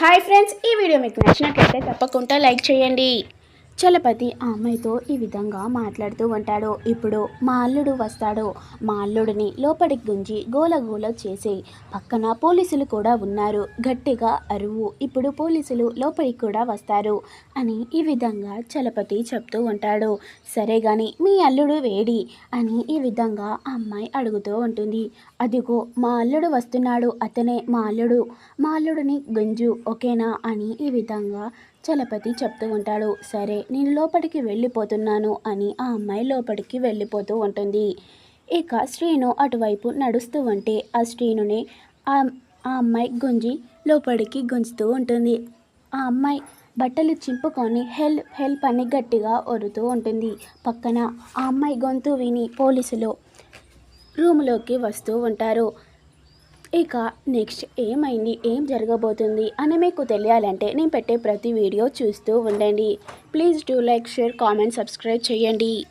Hi friends ఈ video మీకు నచ్చినట్లయితే తప్పకుండా లైక్ చేయండి. చలపతి ఆ అమ్మాయితో ఈ విధంగా మాట్లాడుతూ ఉంటాడు. ఇప్పుడు మా అల్లుడు వస్తాడు. మా అల్లుడిని లోపలికి గుంజి గోల గోల చేసి పక్కన పోలీసులు కూడా ఉన్నారు. గట్టిగా అరువు ఇప్పుడు పోలీసులు లోపలికి కూడా వస్తారు అని ఈ విధంగా చలపతి చెప్తూ ఉంటాడు. సరే గాని మీ అల్లుడు వేడి అని ఈ విధంగా ఆ అమ్మాయి అడుగుతూ ఉంటుంది. అదిగో మా అల్లుడు వస్తున్నాడు. అతనే మా అల్లుడు. మా అల్లుడిని గుంజు ఓకేనా అని ఈ విధంగా చలపతి చెప్తూ ఉంటాడు సరే నేను లోపలికి వెళ్ళిపోతున్నాను అని ఆ అమ్మాయి లోపలికి వెళ్ళిపోతూ ఉంటుంది. ఇక శ్రీను అటువైపు నడుస్తూ ఉంటే ఆ శ్రీనుని ఆ ఆ అమ్మాయి గుంజి లోపలికి గుంజుతూ ఉంటుంది. ఆ అమ్మాయి బట్టలు చింపుకొని హెల్ప్ హెల్ప్ అని గట్టిగా ఒరుతూ ఉంటుంది. పక్కన ఆ అమ్మాయి గొంతు విని పోలీసులు రూములోకి వస్తూ ఉంటారు. ఇక నెక్స్ట్ ఏమైంది? ఏం జరగబోతుంది? అని మీకు తెలియాలంటే నేను పెట్టే ప్రతి వీడియో చూస్తూ ఉండండి. Please do like share comment subscribe చేయండి.